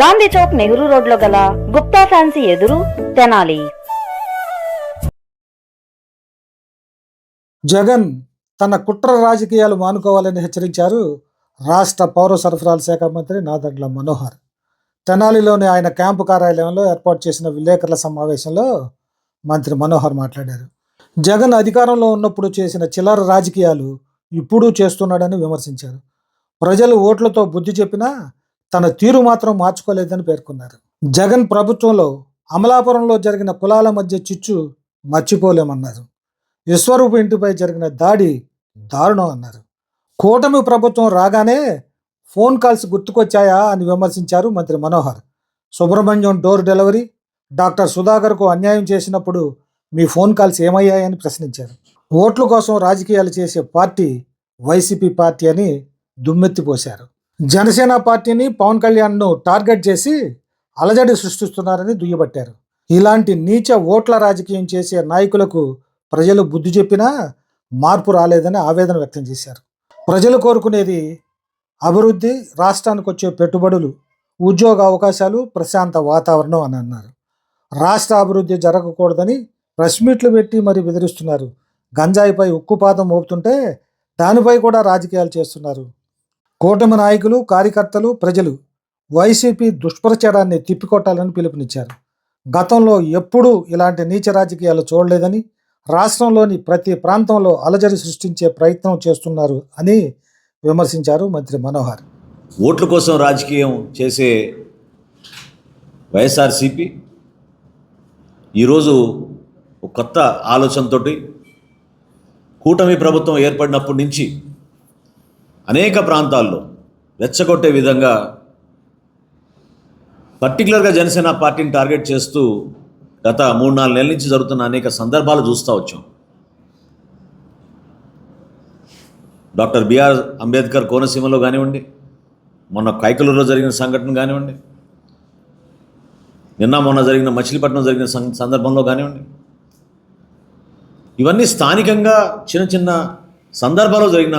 గాంధీ చౌక్ నెహ్రూ రోడ్లో గల గుప్తా ఫ్యాన్సీ ఎదురు తెనాలి. జగన్ తన కుట్ర రాజకీయాలు మానుకోవాలని హెచ్చరించారు రాష్ట్ర పౌర సరఫరాల శాఖ మంత్రి నాదండ్ల మనోహర్. తెనాలిలోని ఆయన క్యాంపు కార్యాలయంలో ఏర్పాటు చేసిన విలేకరుల సమావేశంలో మంత్రి మనోహర్ మాట్లాడారు. జగన్ అధికారంలో ఉన్నప్పుడు చేసిన చిల్లర రాజకీయాలు ఇప్పుడు చేస్తున్నాడని విమర్శించారు. ప్రజలు ఓట్లతో బుద్ధి చెప్పినా తన తీరు మాత్రం మార్చుకోలేదని పేర్కొన్నారు. జగన్ ప్రభుత్వంలో అమలాపురంలో జరిగిన కులాల మధ్య చిచ్చు మర్చిపోలేమన్నారు. విశ్వరూప ఇంటిపై జరిగిన దాడి దారుణం అన్నారు. కూటమి ప్రభుత్వం రాగానే ఫోన్ కాల్స్ గుర్తుకొచ్చాయా అని విమర్శించారు మంత్రి Manohar. Subrahmanyam door delivery doctor సుధాకర్కు అన్యాయం చేసినప్పుడు మీ ఫోన్ కాల్స్ ఏమయ్యాయని ప్రశ్నించారు. ఓట్ల కోసం రాజకీయాలు చేసే పార్టీ వైసీపీ పార్టీ అని దుమ్మెత్తిపోశారు. జనసేన పార్టీని పవన్ కళ్యాణ్ను టార్గెట్ చేసి అలజడి సృష్టిస్తున్నారని దుయ్యబట్టారు. ఇలాంటి నీచ ఓట్ల రాజకీయం చేసే నాయకులకు ప్రజలు బుద్ధి చెప్పినా మార్పు రాలేదని ఆవేదన వ్యక్తం చేశారు. ప్రజలు కోరుకునేది అభివృద్ధి రాష్ట్రానికి వచ్చే పెట్టుబడులు ఉద్యోగ అవకాశాలు ప్రశాంత వాతావరణం అని అన్నారు. రాష్ట్ర అభివృద్ధి జరగకూడదని ప్రెస్ మీట్లు పెట్టి మరి బెదిరిస్తున్నారు. గంజాయిపై ఉక్కుపాదం మోపుతుంటే దానిపై కూడా రాజకీయాలు చేస్తున్నారు. కూటమి నాయకులు కార్యకర్తలు ప్రజలు వైసీపీ దుష్ప్రచారాన్ని తిప్పికొట్టాలని పిలుపునిచ్చారు. గతంలో ఎప్పుడూ ఇలాంటి నీచ రాజకీయాలు చూడలేదని రాష్ట్రంలోని ప్రతి ప్రాంతంలో అలజడి సృష్టించే ప్రయత్నం చేస్తున్నారు అని విమర్శించారు మంత్రి మనోహర్. ఓట్ల కోసం రాజకీయం చేసే వైఎస్ఆర్సిపి ఈరోజు ఒక కొత్త ఆలోచనతోటి కూటమి ప్రభుత్వం ఏర్పడినప్పటి నుంచి అనేక ప్రాంతాల్లో రెచ్చగొట్టే విధంగా పర్టికులర్గా జనసేన పార్టీని టార్గెట్ చేస్తూ గత మూడు నాలుగు నెలల నుంచి జరుగుతున్న అనేక సందర్భాలు చూస్తూ వచ్చాం. డాక్టర్ బిఆర్ అంబేద్కర్ కోనసీమలో కానివ్వండి మొన్న కైకలూరులో జరిగిన సంఘటన కానివ్వండి నిన్న మొన్న జరిగిన మచిలీపట్నం జరిగిన సం- సందర్భంలో కానివ్వండి ఇవన్నీ స్థానికంగా చిన్న చిన్న సందర్భాల్లో జరిగిన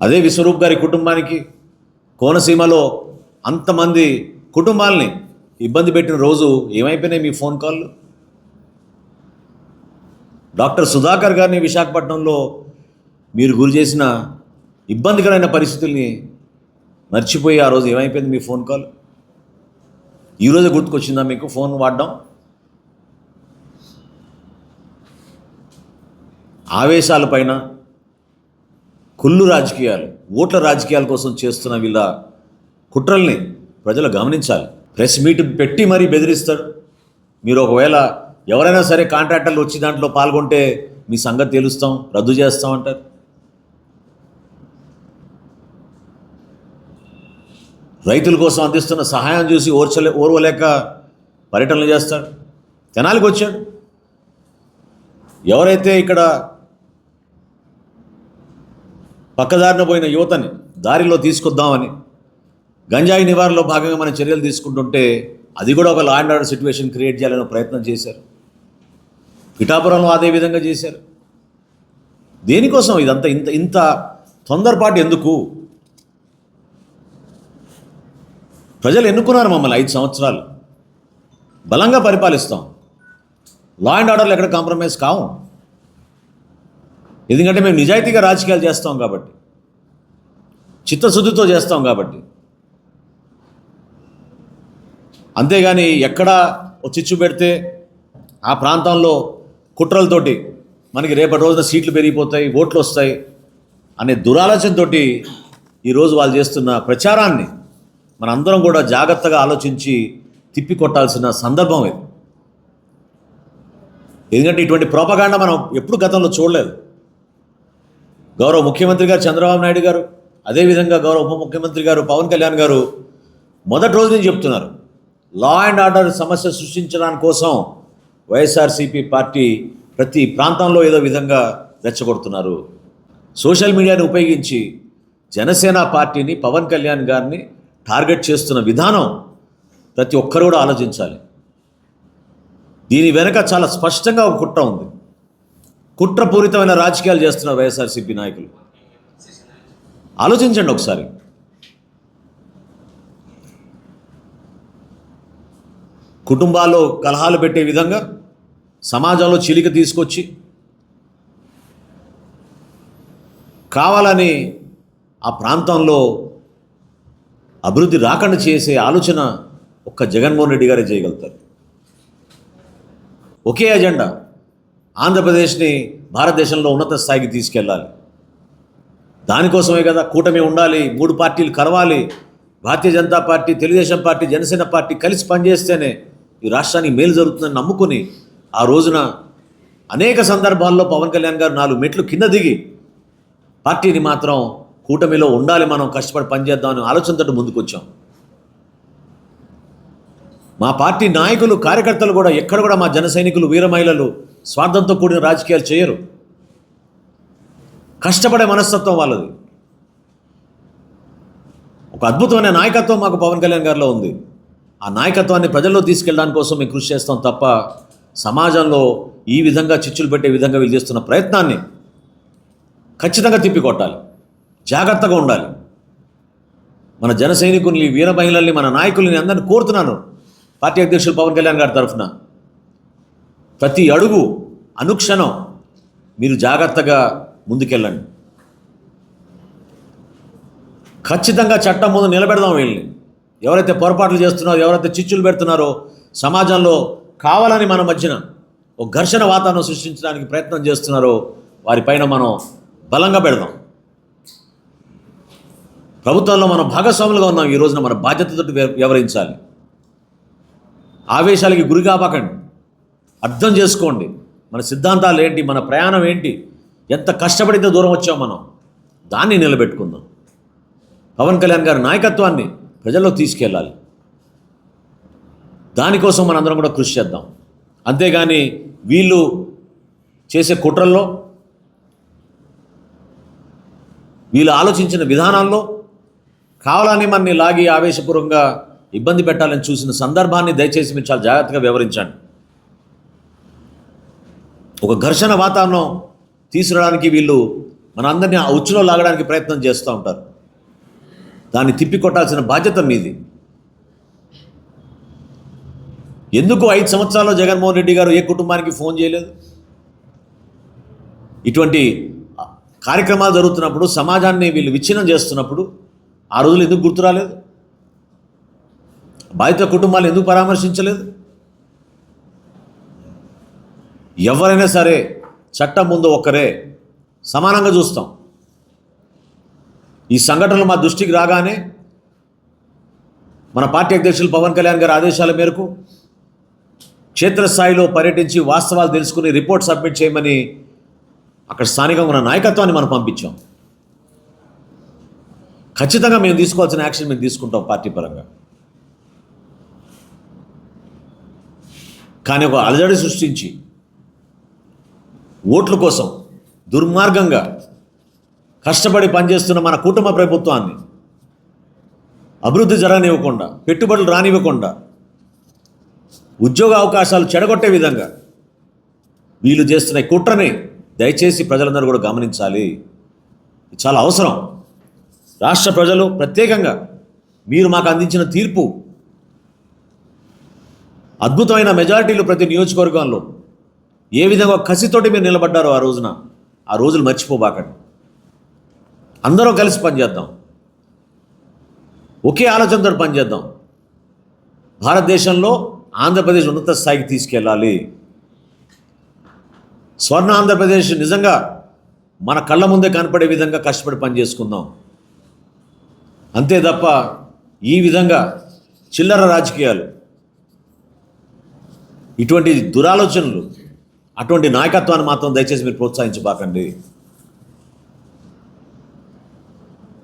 అదే విశ్వరూప్ గారి కుటుంబానికి కోనసీమలో అంతమంది కుటుంబాల్ని ఇబ్బంది పెట్టిన రోజు ఏమైపోయినాయి మీ ఫోన్ కాల్ డాక్టర్ సుధాకర్ గారిని విశాఖపట్నంలో మీరు గురి చేసిన ఇబ్బందికరమైన పరిస్థితుల్ని మర్చిపోయి ఆ రోజు ఏమైపోయింది మీ ఫోన్ కాల్? ఈరోజు గుర్తుకొచ్చిందా మీకు? ఫోన్ వాడడం? ఆవేశాలపైన కుళ్ళు రాజకీయాలు ఓట్ల రాజకీయాల కోసం చేస్తున్న వీళ్ళ కుట్రల్ని ప్రజలు గమనించాలి. ప్రెస్ మీట్ పెట్టి మరీ బెదిరిస్తాడు మీరు ఒకవేళ ఎవరైనా సరే కాంట్రాక్టర్లు వచ్చి దాంట్లో పాల్గొంటే మీ సంగతి తెలుస్తాం రద్దు చేస్తాం అంటారు. రైతుల కోసం అందిస్తున్న సహాయం చూసి ఓర్చలే ఓర్వలేక పర్యటనలు చేస్తాడు తెనాలికి వచ్చాడు ఎవరైతే ఇక్కడ పక్కదారిన పోయిన యువతని దారిలో తీసుకొద్దామని గంజాయి నివారణలో భాగంగా మనం చర్యలు తీసుకుంటుంటే అది కూడా ఒక law and order situation create చేయాలని ప్రయత్నం చేశారు. పిఠాపురంలో అదే విధంగా చేశారు. దేనికోసం ఇదంతా ఇంత ఇంత తొందరపాటు ఎందుకు? ప్రజలు ఎన్నుకున్నారు మమ్మల్ని ఐదు సంవత్సరాలు. బలంగా పరిపాలిస్తాం. లా అండ్ ఆర్డర్లు ఎక్కడ కాంప్రమైజ్ కావు. ఎందుకంటే మేము నిజాయితీగా రాజకీయాలు చేస్తాం కాబట్టి. చిత్తశుద్ధితో చేస్తాం కాబట్టి. అంతేగాని ఎక్కడ చిచ్చు పెడితే ఆ ప్రాంతంలో కుట్రలతోటి మనకి రేపటి రోజున సీట్లు పెరిగిపోతాయి ఓట్లు వస్తాయి అనే దురాలోచనతోటి ఈరోజు వాళ్ళు చేస్తున్న ప్రచారాన్ని మనందరం కూడా జాగ్రత్తగా ఆలోచించి తిప్పికొట్టాల్సిన సందర్భం ఇది. ఎందుకంటే ఇటువంటి ప్రోపగాండ మనం ఎప్పుడు గతంలో చూడలేదు. గౌరవ ముఖ్యమంత్రి గారు చంద్రబాబు నాయుడు గారు అదేవిధంగా గౌరవ ఉప ముఖ్యమంత్రి గారు పవన్ కళ్యాణ్ గారు మొదటి రోజు నుంచి చెప్తున్నారు. లా అండ్ ఆర్డర్ సమస్య సృష్టించడానికి కోసం వైఎస్ఆర్సీపీ పార్టీ ప్రతి ప్రాంతంలో ఏదో విధంగా రెచ్చగొడుతున్నారు. సోషల్ మీడియాని ఉపయోగించి జనసేన పార్టీని పవన్ కళ్యాణ్ గారిని టార్గెట్ చేస్తున్న విధానం ప్రతి ఒక్కరు కూడా ఆలోచించాలి. దీని వెనక చాలా స్పష్టంగా ఒక కుట్ర ఉంది. కుట్రపూరితమైన రాజకీయాలు చేస్తున్న వైఎస్ఆర్సీపీ నాయకులు. ఆలోచించండి ఒకసారి. కుటుంబాల్లో కలహాలు పెట్టే విధంగా సమాజంలో చిలిక తీసుకొచ్చి కావాలని ఆ ప్రాంతంలో అభివృద్ధి రాకుండా చేసే ఆలోచన ఒక్క జగన్మోహన్ రెడ్డి గారే చేయగలుగుతారు. ఒకే ఎజెండా ఆంధ్రప్రదేశ్ని భారతదేశంలో ఉన్నత స్థాయికి తీసుకెళ్ళాలి. దానికోసమే కదా కూటమి ఉండాలి మూడు పార్టీలు కలవాలి. Bharatiya Janata party Telugu Desam party Janasena party కలిసి పనిచేస్తేనే ఈ రాష్ట్రానికి మేలు జరుగుతుందని నమ్ముకుని ఆ రోజున అనేక సందర్భాల్లో పవన్ కళ్యాణ్ గారు నాలుగు మెట్లు కింద దిగి పార్టీని మాత్రం కూటమిలో ఉండాలి మనం కష్టపడి పనిచేద్దామని ఆలోచనతో ముందుకొచ్చాం. మా పార్టీ నాయకులు కార్యకర్తలు కూడా ఎక్కడ కూడా మా జన సైనికులు వీర మహిళలు స్వార్థంతో కూడిన రాజకీయాలు చేయరు. కష్టపడే మనస్తత్వం వాళ్ళది. ఒక అద్భుతమైన నాయకత్వం మాకు పవన్ కళ్యాణ్ గారిలో ఉంది. ఆ నాయకత్వాన్ని ప్రజల్లో తీసుకెళ్ళడానికి కోసం మేము కృషి చేస్తాం తప్ప సమాజంలో ఈ విధంగా చిచ్చులు పెట్టే విధంగా వీళ్ళు చేస్తున్న ప్రయత్నాన్ని ఖచ్చితంగా తిప్పికొట్టాలి. జాగ్రత్తగా ఉండాలి. మన జన సైనికుల్ని వీర మహిళల్ని మన నాయకుల్ని అందరిని కోరుతున్నాను. పార్టీ అధ్యక్షులు పవన్ కళ్యాణ్ గారి తరఫున. ప్రతి అడుగు అనుక్షణం మీరు జాగ్రత్తగా ముందుకెళ్ళండి. ఖచ్చితంగా చట్టం ముందు నిలబెడదాం వీళ్ళని. ఎవరైతే పొరపాట్లు చేస్తున్నారో ఎవరైతే చిచ్చులు పెడుతున్నారో సమాజంలో కావాలని మన మధ్యన ఒక ఘర్షణ వాతావరణం సృష్టించడానికి ప్రయత్నం చేస్తున్నారో వారిపైన మనం బలంగా పెడదాం. ప్రభుత్వంలో మనం భాగస్వాములుగా ఉన్నాం. ఈ రోజున మన బాధ్యతతో వ్యవహరించాలి. ఆవేశాలకి గురి కాపాకండి అర్థం చేసుకోండి. మన సిద్ధాంతాలు ఏంటి? మన ప్రయాణం ఏంటి? ఎంత కష్టపడితే దూరం వచ్చాం మనం? దాన్ని నిలబెట్టుకుందాం. పవన్ కళ్యాణ్ గారి నాయకత్వాన్ని ప్రజల్లో తీసుకెళ్ళాలి. దానికోసం మనందరం కూడా కృషి చేద్దాం. అంతేగాని వీళ్ళు చేసే కుట్రల్లో వీళ్ళు ఆలోచించిన విధానాల్లో కావాలని మనని లాగి ఆవేశపూర్వకంగా ఇబ్బంది పెట్టాలని చూసిన సందర్భాన్ని దయచేసి మీరు చాలా జాగ్రత్తగా వివరించండి. ఒక ఘర్షణ వాతావరణం తీసుకురావడానికి వీళ్ళు మనందరినీ ఆ ఉచ్చులో లాగడానికి ప్రయత్నం చేస్తూ ఉంటారు. దాన్ని తిప్పికొట్టాల్సిన బాధ్యత మీది. ఎందుకు ఐదు సంవత్సరాల్లో జగన్మోహన్ రెడ్డి గారు ఏ కుటుంబానికి ఫోన్ చేయలేదు? ఇటువంటి కార్యక్రమాలు జరుగుతున్నప్పుడు సమాజాన్ని వీళ్ళు విచ్ఛిన్నం చేస్తున్నప్పుడు ఆ రోజులు ఎందుకు గుర్తు రాలేదు బాధిత కుటుంబాలు ఎందుకు పరామర్శించలేదు? ఎవరైనా సరే చట్టం ముందు ఒక్కరే సమానంగా చూస్తాం. ఈ సంఘటనలు మా దృష్టికి రాగానే మన పార్టీ అధ్యక్షులు పవన్ కళ్యాణ్ గారి ఆదేశాల మేరకు క్షేత్రస్థాయిలో పర్యటించి వాస్తవాలు తెలుసుకుని రిపోర్ట్ సబ్మిట్ చేయమని అక్కడ స్థానికంగా ఉన్న నాయకత్వాన్ని మనం పంపించాం. ఖచ్చితంగా మేము తీసుకోవాల్సిన యాక్షన్ మేము తీసుకుంటాం పార్టీ పరంగా. కానీ ఒక అలజడి సృష్టించి ఓట్ల కోసం దుర్మార్గంగా కష్టపడి పనిచేస్తున్న మన కుటుంబ ప్రభుత్వాన్ని అభివృద్ధి జరగనివ్వకుండా పెట్టుబడులు రానివ్వకుండా ఉద్యోగ అవకాశాలు చెడగొట్టే విధంగా వీళ్ళు చేస్తున్న కుట్రని దయచేసి ప్రజలందరూ కూడా గమనించాలి. చాలా అవసరం. రాష్ట్ర ప్రజలు ప్రత్యేకంగా మీరు మాకు అందించిన తీర్పు అద్భుతమైన మెజారిటీలు ప్రతి నియోజకవర్గంలో ఏ విధంగా కసితోటి మీరు నిలబడ్డారో ఆ రోజున ఆ రోజులు మర్చిపోబాకండి. అందరం కలిసి పనిచేద్దాం. ఒకే ఆలోచనతో పనిచేద్దాం. భారతదేశంలో ఆంధ్రప్రదేశ్ ఉన్నత స్థాయికి తీసుకెళ్ళాలి. స్వర్ణ ఆంధ్రప్రదేశ్ నిజంగా మన కళ్ళ ముందే కనపడే విధంగా కష్టపడి పనిచేసుకుందాం. అంతే తప్ప ఈ విధంగా చిల్లర రాజకీయాలు ఇటువంటి దురాలోచనలు అటువంటి నాయకత్వాన్ని మాత్రం దయచేసి మీరు ప్రోత్సహించబాకండి.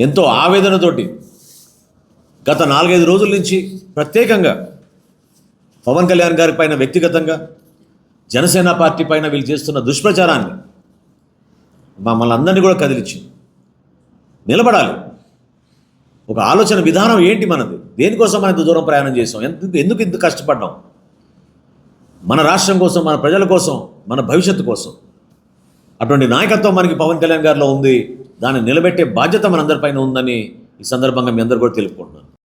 ఎంతో ఆవేదనతోటి గత నాలుగైదు రోజుల నుంచి ప్రత్యేకంగా పవన్ కళ్యాణ్ గారి పైన వ్యక్తిగతంగా జనసేన పార్టీ పైన వీళ్ళు చేస్తున్న దుష్ప్రచారాన్ని మమ్మల్ని అందరినీ కూడా కదిలించి నిలబడాలి. ఒక ఆలోచన విధానం ఏంటి మనది? దేనికోసం మనం ఇంత దూరం ప్రయాణం చేసాం? ఎందుకు ఎందుకు ఇంత కష్టపడ్డాం? మన రాష్ట్రం కోసం మన ప్రజల కోసం మన భవిష్యత్తు కోసం. అటువంటి నాయకత్వం మనకి పవన్ కళ్యాణ్ గారిలో ఉంది. దాన్ని నిలబెట్టే బాధ్యత మనందరిపైన ఉందని ఈ సందర్భంగా మీ అందరు కూడా తెలుపుకుంటున్నాను.